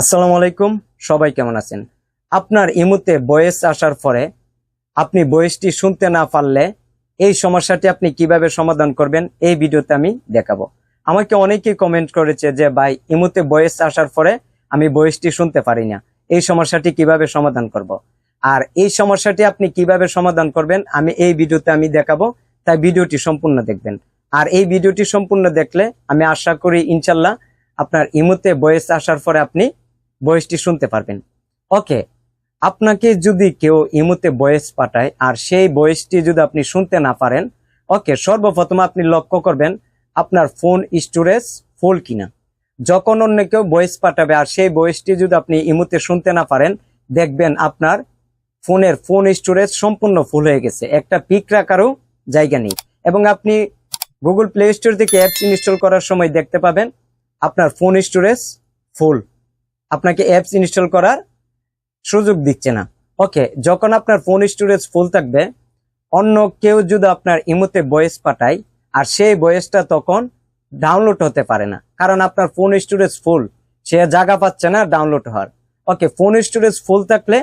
আসসালামু আলাইকুম, সবাই কেমন আছেন? আপনার ইমুতে বয়স আসার পরে আপনি বয়সটি শুনতে না পারলে এই সমস্যাটি আপনি কীভাবে সমাধান করবেন এই ভিডিওতে আমি দেখাবো। আমাকে অনেকেই কমেন্ট করেছে যে, ভাই, ইমুতে বয়স আসার পরে আমি বয়সটি শুনতে পারি না। এই সমস্যাটি কীভাবে সমাধান করব। আর এই সমস্যাটি আপনি কীভাবে সমাধান করবেন আমি এই ভিডিওতে আমি দেখাবো, তাই ভিডিওটি সম্পূর্ণ দেখবেন। আর এই ভিডিওটি সম্পূর্ণ দেখলে আমি আশা করি ইনশাল্লাহ আপনার ইমুতে বয়স আসার পরে আপনি বয়সটি শুনতে পারবেন। ওকে, আপনাকে যদি কেউ ইমুতে বয়স পাঠায়, আর সেই বয়সটি যদি আপনি শুনতে না পারেন, ওকে, সর্বপ্রথম আপনি লক্ষ্য করবেন আপনার ফোন স্টোরেজ ফুল কিনা। যখন অন্য কেউ বয়স পাঠাবে, আর সেই বয়সটি যদি আপনি ইমুতে শুনতে না পারেন, দেখবেন আপনার ফোনের ফোন স্টোরেজ সম্পূর্ণ ফুল হয়ে গেছে। একটা পিক রাখারও জায়গা নেই। এবং আপনি গুগল প্লে স্টোর থেকে অ্যাপস ইনস্টল করার সময় দেখতে পাবেন আপনার ফোন স্টোরেজ ফুল। আপনাকে অ্যাপস ইনস্টল করার সুযোগ দিচ্ছে না। ওকে যখন আপনার ফোন স্টোরেজ ফুল থাকবে, অন্য কেউ যদি আপনার ইমোতে বয়েস পাঠায়, আর সেই বয়েসটা তখন ডাউনলোড হতে পারে না, কারণ আপনার ফোন স্টোরেজ ফুল সে জায়গা পাচ্ছে না ডাউনলোড হওয়ার। ওকে ফোন স্টোরেজ ফুল থাকলে,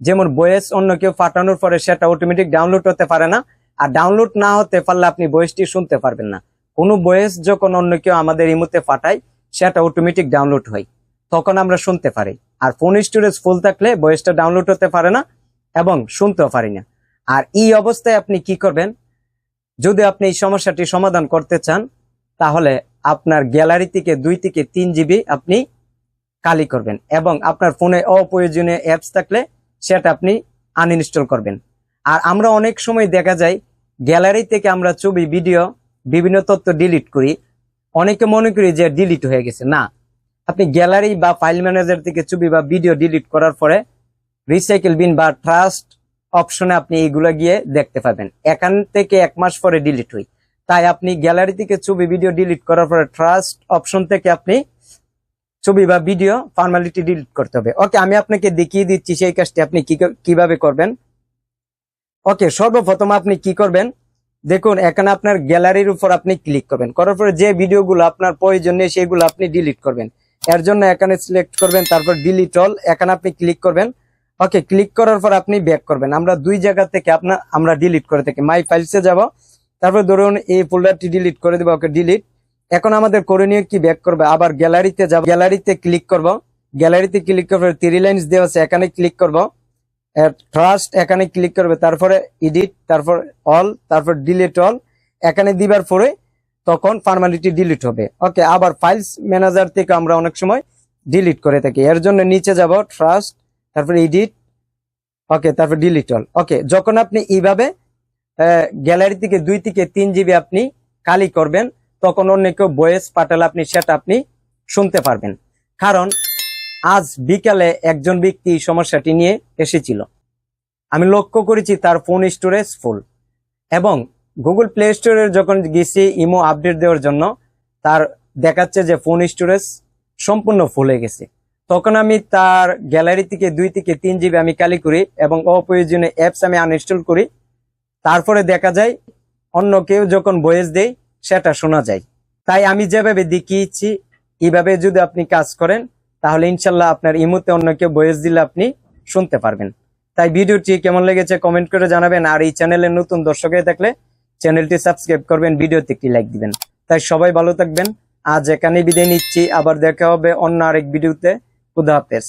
যেমন বয়েস অন্য কেউ পাঠানোর পরে সেটা অটোমেটিক ডাউনলোড হতে পারে না, আর ডাউনলোড না হতে পারলে আপনি বয়েসটি শুনতে পারবেন না। কোনো বয়েস যখন অন্য কেউ আমাদের ইমোতে পাঠায়, সেটা অটোমেটিক ডাউনলোড হয়। তখন আমরা শুনতে পারি। আর ফোন স্টোরেজ ফুল থাকলে বয়েসটা ডাউনলোড হতে পারে না এবং শুনতেও পারি না। আর এই অবস্থায় আপনি কি করবেন? যদি আপনি এই সমস্যাটি সমাধান করতে চান, তাহলে আপনার গ্যালারি থেকে দুই থেকে তিন জিবি আপনি কালি করবেন এবং আপনার ফোনে অপ্রয়োজনীয় অ্যাপস থাকলে সেটা আপনি আনইনস্টল করবেন। আর আমরা অনেক সময় দেখা যায় গ্যালারি থেকে আমরা ছবি ভিডিও বিভিন্ন তথ্য ডিলিট করি। অনেকে মনে করি যে ডিলিট হয়ে গেছে। না আপনি গ্যালারি বা ফাইল ম্যানেজার থেকে ছবি বা ভিডিও ডিলিট করার পরে রিসাইকেল বিন বা ট্রাস্ট অপশনে আপনি এইগুলো গিয়ে দেখতে পাবেন। এখান থেকে এক মাস পরে ডিলিট হই তাই আপনি গ্যালারি থেকে ছবি ভিডিও ডিলিট করার পরে ট্রাস্ট অপশন থেকে আপনি ছবি বা ভিডিও ফর্মালিটি ডিলিট করতে হবে। ওকে আমি আপনাকে দেখিয়ে দিচ্ছি সেই কাজটি আপনি কীভাবে করবেন। ওকে সর্বপ্রথম আপনি কি করবেন? দেখুন, এখানে আপনার গ্যালারির উপর আপনি ক্লিক করবেন। করার পরে যে ভিডিওগুলো আপনার প্রয়োজন নেই, সেগুলো আপনি ডিলিট করবেন। এর জন্য এখানে সিলেক্ট করবেন, তারপর ডিলিট অল এখানে আপনি ক্লিক করবেন। ওকে ক্লিক করার পর আপনি ব্যাক করবেন। আমরা দুই জায়গা থেকে আপনার আমরা ডিলিট করে থাকি। মাই ফাইলসে যাব, তারপর ধরুন এই ফোল্ডারটি ডিলিট করে দেবো, ওকে ডিলিট এখন আমাদের করণীয় কি? ব্যাক করবে। আবার গ্যালারিতে যাব গ্যালারিতে ক্লিক করব। গ্যালারিতে ক্লিক করবে থ্রি লাইন্স দেওয়া আছে, এখানে ক্লিক করব। ট্রাস্ট এখানে ক্লিক করবে, তারপরে এডিট তারপর অল তারপর ডিলিট অল এখানে দিবার পরে তখন ফর্মালিটি ডিলিট হবে। ওকে আবার ফাইলস ম্যানেজার থেকে আমরা অনেক সময় ডিলিট করে থাকি। এর জন্য নিচে যাব ট্রাস্ট তারপর এডিট ওকে তারপর ডিলিট অল ওকে যখন আপনি এইভাবে গ্যালারি থেকে দুই থেকে তিন জিবি আপনি কালি করবেন, তখন অন্য কেউ বয়েস পাঠালে আপনি সেটা আপনি শুনতে পারবেন। কারণ, আজ বিকালে একজন ব্যক্তি এই সমস্যাটি নিয়ে এসেছিল। আমি লক্ষ্য করেছি তার ফোন স্টোরেজ ফুল এবং গুগল প্লে স্টোরে যখন গেছি ইমো আপডেট দেওয়ার জন্য, তার দেখাচ্ছে যে ফোন স্টোরেজ সম্পূর্ণ ফুল হয়ে গেছে। তখন আমি তার গ্যালারি থেকে দুই থেকে তিন জিবি আমি কালি করি এবং অপ্রয়োজনীয় অ্যাপস আমি আনইনস্টল করি। তারপরে দেখা যায়, অন্য কেউ যখন বয়েস দেয়, সেটা শোনা যায়। তাই আমি যেভাবে দেখিয়েছি এইভাবে যদি আপনি কাজ করেন, তাহলে ইনশাল্লাহ আপনার ইমুতে অন্য কেউ বয়েস দিলে আপনি শুনতে পারবেন। তাই ভিডিওটি কেমন লেগেছে কমেন্ট করে জানাবেন, আর এই চ্যানেলে নতুন দর্শক হয়ে থাকলে চ্যানেলটি সাবস্ক্রাইব করবেন, ভিডিওতে একটি লাইক দিবেন। তাই সবাই ভালো থাকবেন। আজ এখানে বিদায় নিচ্ছি। আবার দেখা হবে অন্য আরেক ভিডিওতে। খুদা হাফেজ।